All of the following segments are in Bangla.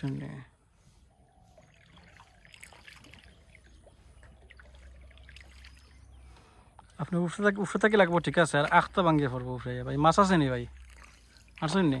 শুনে আপনি উফরে থাকি উফরে থাকি লাগবো, ঠিক আছে। আর আখটা ভাঙিয়ে পড়ব উফরে ভাই। মাছ আছে নি, ভাই? আসেন নি?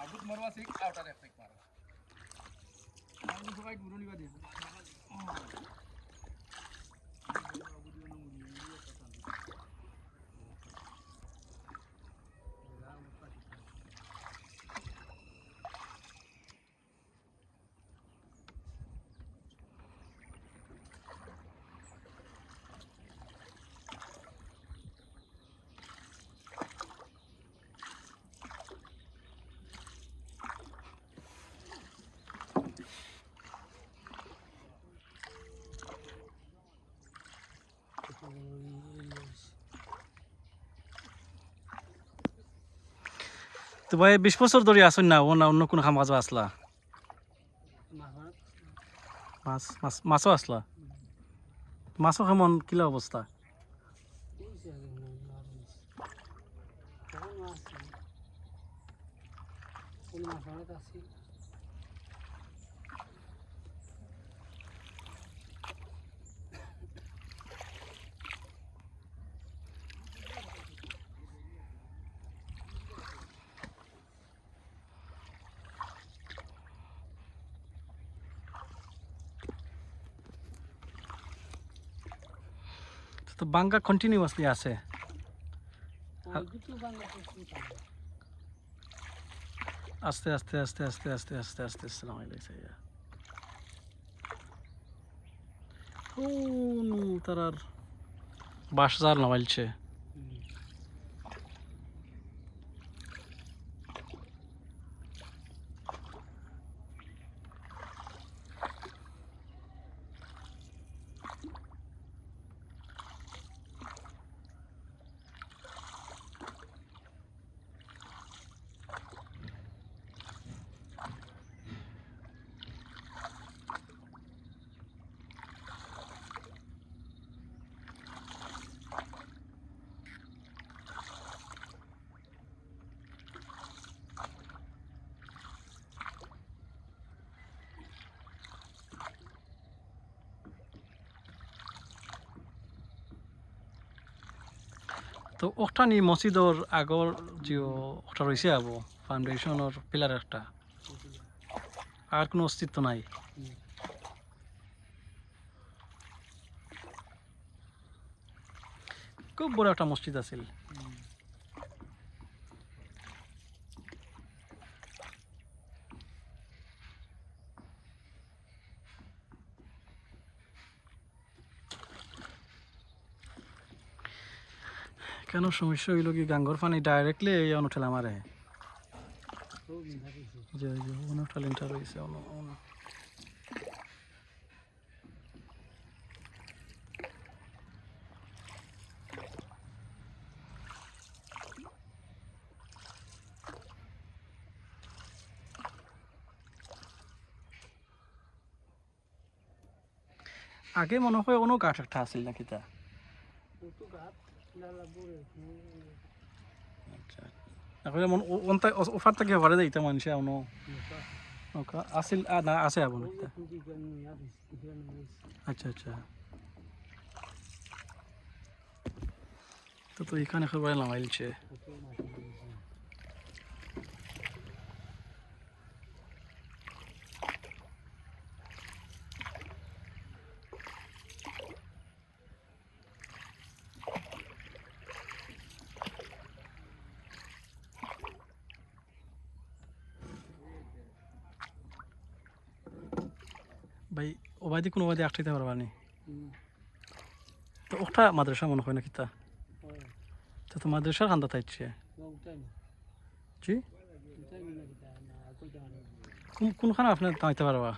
હાજર મરવા શીખ આવતા રહેશે મારા. ગુરુની વાત তো ভাই বিশ বছর ধরে আসুন না, ও না, অন্য কোনো খাম কাজও আসলা? মাছ মাছ, মাছও আসলা? মাছও কেমন, কিলা অবস্থা? তো বাঙ্গা কন্টিনিউয়াসলি আছে। হ্যাঁ। আস্তে আস্তে আস্তে আস্তে আস্তে আস্তে আস্তে সালামাই লাগছে কোন তারার বাস যার নামাইলছে। তো ওটা নি মসজিদর আগর যে ওটা রয়েছে আবো ফাউন্ডেশনের পিলার একটা। আর কোনো অস্তিত্ব নাই। খুব বড় একটা মসজিদ আছিল। কেন সমস্যা হইল কি? গাঙ্গর পানি ডাইরেক্টলি এই অনুঠেল মারে যে যে অনুঠালিনটা রয়েছে আগে মনে হয় কোনো কাঠ একটা আছিল নাকি তা? আচ্ছা। এখন মন ওনটা ওফার থেকে ভরে দেইতা মানুষে আনো ওকা আছিল না, আছে আবো আচ্ছা আচ্ছা। তো তো এখানে সবাই নামাইলছে। ভাই ওবাদি কোনো ওবাদি আটকাইতে পারবা নি? তো ওটা মাদ্রাসা মনে হয় না কিতা তো তো মাদ্রাসার খান্দা থাকছে জি? কোন কোনখানে আপনার তাইতে পারবা?